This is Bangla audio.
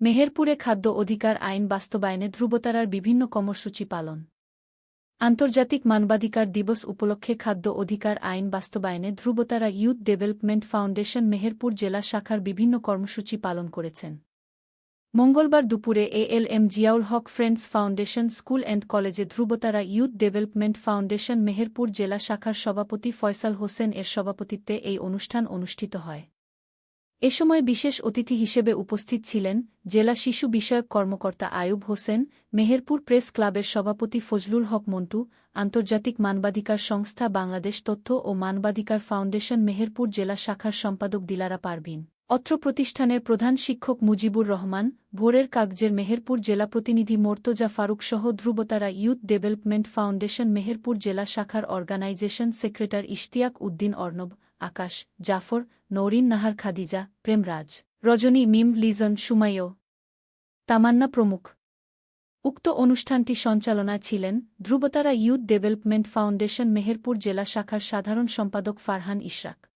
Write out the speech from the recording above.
মেহেরপুরে খাদ্য অধিকার আইন বাস্তবায়নে ধ্রুবতারার বিভিন্ন কর্মসূচি পালন। আন্তর্জাতিক মানবাধিকার দিবস উপলক্ষে খাদ্য অধিকার আইন বাস্তবায়নে Dhrubotara Youth Development Foundation Meherpur জেলা শাখার বিভিন্ন কর্মসূচি পালন করেছেন। মঙ্গলবার দুপুরে ALM Ziaul Haque Friends Foundation School and কলেজে Dhrubotara Youth Development Foundation Meherpur জেলা শাখার সভাপতি ফয়সাল হোসেন এর সভাপতিত্বে এই অনুষ্ঠান অনুষ্ঠিত হয়। এ সময় বিশেষ অতিথি হিসেবে উপস্থিত ছিলেন জেলা শিশু বিষয়ক কর্মকর্তা আয়ুব হোসেন, মেহেরপুর প্রেস ক্লাবের সভাপতি ফজলুল হক মন্টু, আন্তর্জাতিক মানবাধিকার সংস্থা বাংলাদেশ তথ্য ও মানবাধিকার ফাউন্ডেশন মেহেরপুর জেলা শাখার সম্পাদক দিলারা পারভিন। অত্র প্রতিষ্ঠানের প্রধান শিক্ষক মুজিবুর রহমান, ভোরের কাগজের মেহেরপুর জেলা প্রতিনিধি Murtaza ফারুকসহ Dhrubotara Youth Development Foundation Meherpur জেলা শাখার অর্গানাইজেশন সেক্রেটার ইশতিয়াক উদ্দিন অর্ণব আকাশ, জাফর, নৌরিন, নাহার খাদিজা, প্রেমরাজ, রজনী, মিম, লিজন, সুমাইও। তামান্না প্রমুখ। উক্ত অনুষ্ঠানটি সঞ্চালনা ছিলেন Dhrubotara Youth Development Foundation, Meherpur জেলা শাখার সাধারণ সম্পাদক ফারহান ইশরাক।